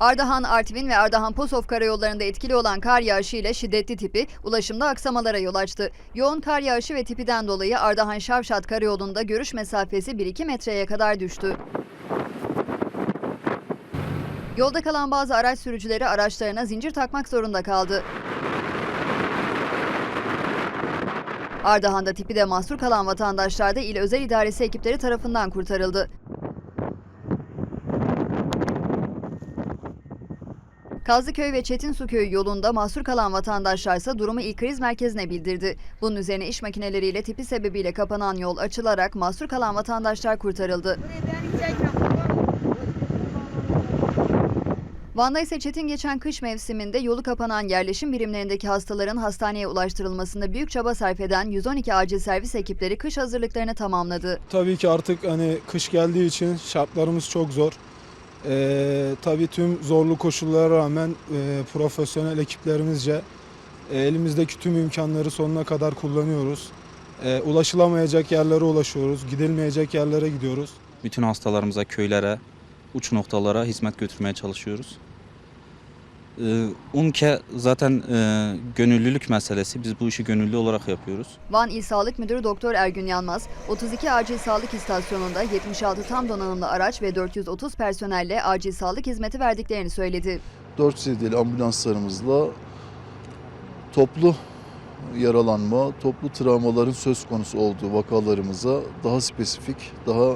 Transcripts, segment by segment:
Ardahan, Artvin ve Ardahan-Posof karayollarında etkili olan kar yağışı ile şiddetli tipi ulaşımda aksamalara yol açtı. Yoğun kar yağışı ve tipiden dolayı Ardahan-Şavşat karayolunda görüş mesafesi 1-2 metreye kadar düştü. Yolda kalan bazı araç sürücüleri araçlarına zincir takmak zorunda kaldı. Ardahan'da tipi de mahsur kalan vatandaşlar da il özel idaresi ekipleri tarafından kurtarıldı. Kazlıköy ve Çetinsu Köyü yolunda mahsur kalan vatandaşlarsa durumu il kriz merkezine bildirdi. Bunun üzerine iş makineleriyle tipi sebebiyle kapanan yol açılarak mahsur kalan vatandaşlar kurtarıldı. Van'da ise çetin geçen kış mevsiminde yolu kapanan yerleşim birimlerindeki hastaların hastaneye ulaştırılmasında büyük çaba sarf eden 112 acil servis ekipleri kış hazırlıklarını tamamladı. Tabii ki artık hani kış geldiği için şartlarımız çok zor. Ee, tabii tüm zorlu koşullara rağmen e, profesyonel ekiplerimizce e, elimizdeki tüm imkanları sonuna kadar kullanıyoruz. E, ulaşılamayacak yerlere ulaşıyoruz, gidilmeyecek yerlere gidiyoruz. Bütün hastalarımıza, köylere, uç noktalara hizmet götürmeye çalışıyoruz. Ee, UNKE zaten e, gönüllülük meselesi. Biz bu işi gönüllü olarak yapıyoruz. Van İl Sağlık Müdürü Doktor Ergün Yanmaz, 32 acil sağlık istasyonunda 76 tam donanımlı araç ve 430 personelle acil sağlık hizmeti verdiklerini söyledi. 4 sediyeli ambulanslarımızla toplu yaralanma, toplu travmaların söz konusu olduğu vakalarımıza daha spesifik, daha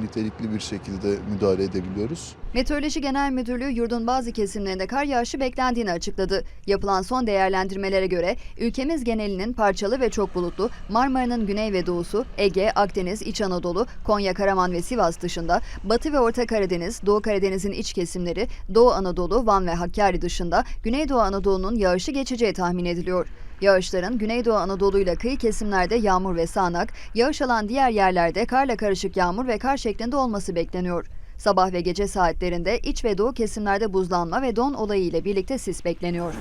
nitelikli bir şekilde müdahale edebiliyoruz. Meteoroloji Genel Müdürlüğü yurdun bazı kesimlerinde kar yağışı beklendiğini açıkladı. Yapılan son değerlendirmelere göre ülkemiz genelinin parçalı ve çok bulutlu, Marmara'nın güney ve doğusu, Ege, Akdeniz, İç Anadolu, Konya, Karaman ve Sivas dışında, Batı ve Orta Karadeniz, Doğu Karadeniz'in iç kesimleri, Doğu Anadolu, Van ve Hakkari dışında Güneydoğu Anadolu'nun yağışı geçeceği tahmin ediliyor. Yağışların Güneydoğu Anadolu ile kıyı kesimlerde yağmur ve sağanak, yağış alan diğer yerlerde karla karışık yağmur ve kar şeklinde olması bekleniyor. Sabah ve gece saatlerinde iç ve doğu kesimlerde buzlanma ve don olayı ile birlikte sis bekleniyor.